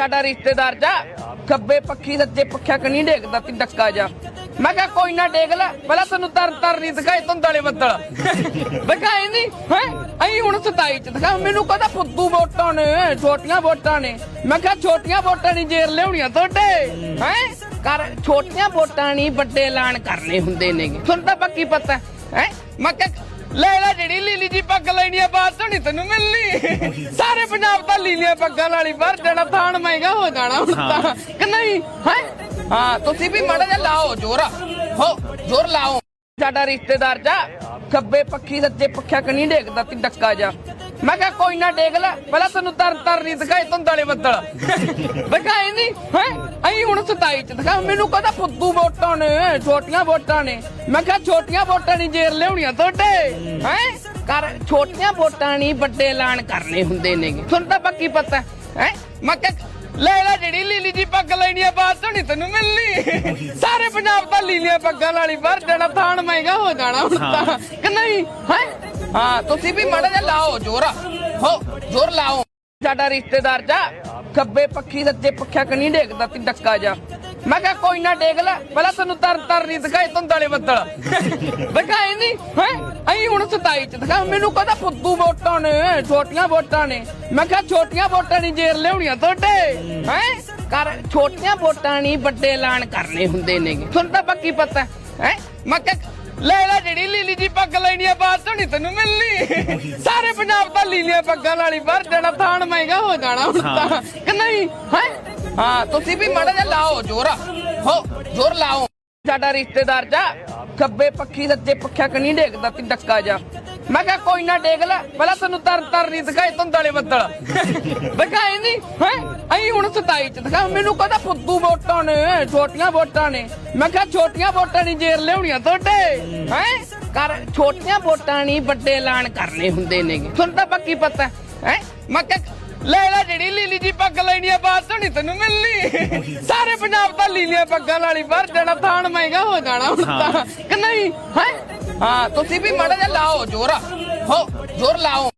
ਸਾਡਾ ਰਿਸ਼ਤੇਦਾਰ ਜਾ, ਖੱਬੇ ਪੱਖੀ ਸੱਜੇ ਪੱਖਿਆ ਕਨੀ ਡੇਗਦਾ ਤੀ ਡੱਕਾ ਜਾ। ਮੈਂ ਕਿਹਾ ਕੋਈ ਨਾ ਡੇਗ ਲੈ, ਪਹਿਲਾਂ ਤੈਨੂੰ ਤਰ ਤਰ ਨਹੀਂ ਦਿਖਾਈ ਤੁੰਦ ਬੱਦਲ। ਦਿਖਾਈ ਨਹੀਂ ਹੈ? ਅਈ ਹੁਣ 27 ਚ ਦਿਖਾ ਮੈਨੂੰ ਕਹਿੰਦਾ ਫੁੱਦੂ ਵੋਟਾਂ ਨੇ, ਛੋਟੀਆਂ ਵੋਟਾਂ ਨੇ। ਮੈਂ ਕਿਹਾ ਛੋਟੀਆਂ ਵੋਟਾਂ ਨਹੀਂ ਜੇਰ ਲਿਆਉਣੀਆਂ ਤੁਹਾਡੇ, ਹੈ? ਕਰ, ਛੋਟੀਆਂ ਵੋਟਾਂ ਨਹੀਂ ਵੱਡੇ ਐਲਾਨ ਕਰਨੇ ਹੁੰਦੇ ਨੇਗੇ। ਤੁਹਾਨੂੰ ਤਾਂ ਪੱਕੀ ਪਤਾ, ਹੈ? ਮੈਂ ਕਿਹਾ ਲੈ ਲੈ ਜਿਹੜੀ ਲੀਲੀ ਜੀ ਪੱਗ ਲੈਣੀ ਆ ਬਾਤ ਨਹੀਂ ਤੈਨੂੰ ਮਿਲਣੀ। ਸਾਰੇ ਪੰਜਾਬ ਦਾ ਲੀਲੀਆਂ ਪੱਗਾਂ ਨਾਲ ਹੀ ਭਰ ਜਾਣਾ ਥਾਣ ਮਹਿੰਗਾ ਹੋ ਜਾਣਾ ਹੁਣ ਤਾਂ। ਕਿ ਨਹੀਂ? ਹੈ? ਹਾਂ ਤੁਸੀਂ ਵੀ ਮੜਾ ਜਿਹਾ ਲਾਓ ਜੋਰ ਹੋ ਜੋਰ ਲਾਓ। ਸਾਡਾ ਰਿਸ਼ਤੇਦਾਰ ਜਾ ਖੱਬੇ ਪੱਖੀ ਸੱਜੇ ਪੱਖਿਆ ਕਨੀ ਡੇਗਦਾ ਤੀ ਡੱਕਾ ਜਾ ਮੈਂ ਕਿਹਾ ਕੋਈ ਨਾ ਡੇਗ ਲੈ ਪਹਿਲਾਂ ਤੈਨੂੰ ਤਰ ਤਰ ਨਹੀਂ ਦਿਖਾਈ ਤੁੰਦ ਵਾਲੇ ਬੱਦਲ। ਦਿਖਾਈ ਨਹੀਂ ਹੈ? ਅਈ ਹੁਣ 27 ਚ ਦਿਖਾ ਮੈਨੂੰ ਕਹਦਾ ਫੁੱਦੂ ਵੋਟਾਂ ਨੇ ਛੋਟੀਆਂ ਵੋਟਾਂ ਨੇ। ਮੈਂ ਕਿਹਾ ਛੋਟੀਆਂ ਵੋਟਾਂ ਨਹੀਂ ਜੇਰ ਲਿਆਉਣੀਆਂ ਤੁਹਾਡੇ ਹੈ? ਕਰ ਛੋਟੀਆਂ ਵੋਟਾਂ ਨਹੀਂ ਵੱਡੇ ਐਲਾਨ ਕਰਨੇ ਹੁੰਦੇ ਨੇਗੇ। ਤੁਹਾਨੂੰ ਤਾਂ ਪੱਕੀ ਪਤਾ ਹੈ? ਮੈਂ ਕਿਹਾ ਲੈ ਲੈ ਜਿਹੜੀ ਲੀਲੀ ਜੀ ਪੱਗ ਲੈਣੀ ਆ ਬਾਤ ਨਹੀਂ ਤੈਨੂੰ ਮਿਲਣੀ। ਸਾਰੇ ਪੰਜਾਬ ਦਾ ਲੀਲੀਆਂ ਪੱਗਾਂ ਨਾਲ ਹੀ ਭਰ ਜਾਣਾ ਥਾਣ ਮਹਿੰਗਾ ਹੋ ਜਾਣਾ ਹੁਣ ਤਾਂ। ਕਿ ਨਹੀਂ ਹੈ? ਹਾਂ, ਤੁਸੀਂ ਵੀ ਮੜਾ ਜਿਹਾ ਲਾਓ, ਜੋਰ ਹੋ, ਜੋਰ ਲਾਓ। ਸਾਡਾ ਰਿਸ਼ਤੇਦਾਰ ਜਾ, ਖੱਬੇ ਪੱਖੀ ਸੱਜੇ ਪੱਖਿਆ ਕਨੀ ਡੇਗਦਾ ਤੀ ਡੱਕਾ ਜਾ। ਮੈਂ ਕਿਹਾ, ਕੋਈ ਨਾ ਡੇਗ ਲੈ, ਪਹਿਲਾਂ ਤੈਨੂੰ ਤਰ ਤਰ ਨਹੀਂ ਦਿਖਾਈ ਤੁੰਦ ਬੱਦਲ। ਦਿਖਾਈ ਨਹੀਂ, ਹੈ? ਅਈ ਹੁਣ 27 ਚ ਦਿਖਾ ਮੈਨੂੰ ਕਹਦਾ, ਫੁੱਦੂ ਵੋਟਾਂ ਨੇ, ਛੋਟੀਆਂ ਵੋਟਾਂ ਨੇ। ਮੈਂ ਕਿਹਾ, ਛੋਟੀਆਂ ਵੋਟਾਂ ਨਹੀਂ ਜੇਰ ਲਿਆਉਣੀਆਂ ਤੁਹਾਡੇ। ਹੈ? ਕਰ, ਛੋਟੀਆਂ ਵੋਟਾਂ ਨਹੀਂ ਵੱਡੇ ਐਲਾਨ ਕਰਨੇ ਹੁੰਦੇ ਨੇ ਤੁਹਾਨੂੰ ਤਾਂ ਪੱਕੀ ਪਤਾ, ਹੈ? ਮੈਂ ਕਿਹਾ ਲੈ ਲੈ ਜਿਹੜੀ ਲੀਲੀ ਜੀ ਪੱਗ ਲੈਣੀ ਆ ਬਾਤ ਨਹੀਂ ਤੈਨੂੰ ਮਿਲਣੀ। ਸਾਰੇ ਪੰਜਾਬ ਦਾ ਲੀਲੀਆਂ ਪੱਗਾਂ ਨਾਲ ਹੀ ਭਰ ਜਾਣਾ ਥਾਣ ਮਹਿੰਗਾ ਹੋ ਜਾਣਾ ਹੁਣ ਤਾਂ। ਕਿ ਨਹੀਂ? ਹੈ? ਹਾਂ ਤੁਸੀਂ ਵੀ ਮੜਾ ਜਿਹਾ ਲਾਓ ਜੋਰ ਹੋ ਜੋਰ ਲਾਓ। ਸਾਡਾ ਰਿਸ਼ਤੇਦਾਰ ਜਾ ਖੱਬੇ ਪੱਖੀ ਸੱਜੇ ਪੱਖਿਆ ਕਨੀ ਡੇਗਦਾ ਤੀ ਡੱਕਾ ਜਾ। ਮੈਂ ਕਿਹਾ ਕੋਈ ਨਾ ਡੇਗ ਲੈ ਪਹਿਲਾਂ ਤੈਨੂੰ ਤਰ ਤਰ ਨਹੀਂ ਦਿਖਾਈ ਤੁੰਦ ਵਾਲੇ ਬੱਦਲ। ਦਿਖਾਈ ਨਹੀਂ ਹੈ? ਅਈ ਹੁਣ 27 ਚ ਦਿਖਾ ਮੈਨੂੰ ਕਹਦਾ ਫੁੱਦੂ ਵੋਟਾਂ ਨੇ ਛੋਟੀਆਂ ਵੋਟਾਂ ਨੇ। ਮੈਂ ਕਿਹਾ ਛੋਟੀਆਂ ਵੋਟਾਂ ਨਹੀਂ ਜੇਰ ਲਿਆਉਣੀਆਂ ਤੁਹਾਡੇ? ਹੈ? ਕਰ ਛੋਟੀਆਂ ਵੋਟਾਂ ਨਹੀਂ ਵੱਡੇ ਐਲਾਨ ਕਰਨੇ ਹੁੰਦੇ ਨੇਗੇ। ਤੁਹਾਨੂੰ ਤਾਂ ਪੱਕੀ ਪਤਾ ਹੈ। ਮੈਂ ਕਿਹਾ ਲੈ ਲੈ ਜਿਹੜੀ ਲੀਲੀ ਜੀ ਪੱਗ ਲੈਣੀ ਆ ਬਾਤ ਨਹੀਂ ਤੈਨੂੰ ਮਿਲਣੀ। ਸਾਰੇ ਪੰਜਾਬ ਦਾ ਲੀਲੀਆਂ ਪੱਗਾਂ ਹੀ ਭਰ ਜਾਣਾ ਥਾਣ ਮਹਿੰਗਾ ਹੋ ਜਾਣਾ ਹੁਣ ਤਾਂ। ਕਿ ਨਹੀਂ? ਹੈ? ਹਾਂ ਤੁਸੀਂ ਵੀ ਮੜਾ ਜਿਹਾ ਲਾਓ ਜੋਰ ਹੋ ਜੋਰ ਲਾਓ।